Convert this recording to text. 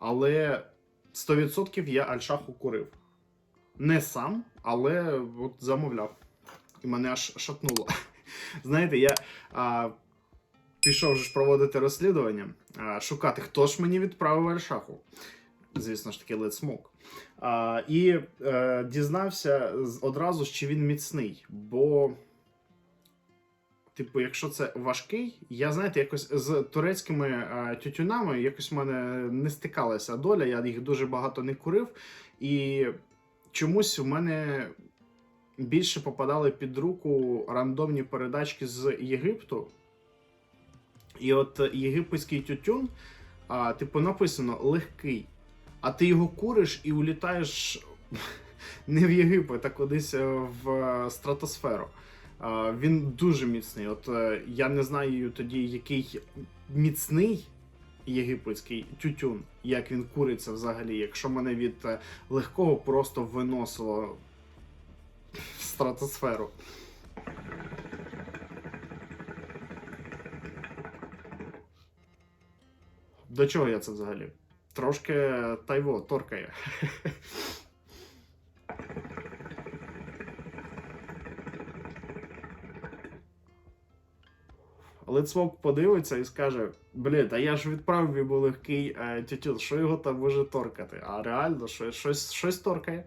але 100% я альшаху курив. Не сам, але от замовляв. І мене аж шатнуло. Знаєте, я а, пішов ж проводити розслідування, а, шукати, хто ж мені відправив альшаху. Звісно ж таки, Let's Smoke. А, і е, дізнався одразу, чи він міцний. Бо, типу, якщо це важкий, я знаєте, якось з турецькими е, тютюнами якось в мене не стикалася доля, я їх дуже багато не курив. І чомусь в мене більше попадали під руку рандомні передачки з Єгипту. І от єгипетський тютюн, а, типу, написано легкий. А ти його куриш і улітаєш не в Єгипет, а кудись е, в е, стратосферу. Він дуже міцний. От е, я не знаю тоді, який міцний єгипетський тютюн, як він куриться взагалі, якщо мене від е, легкого просто виносило в стратосферу. До чого я це взагалі? Трошки тайво торкає. Лецвок подивиться і скаже: блін, а я ж відправив йому легкий е, тютюн, що його там може торкати? А реально, що, щось, щось торкає.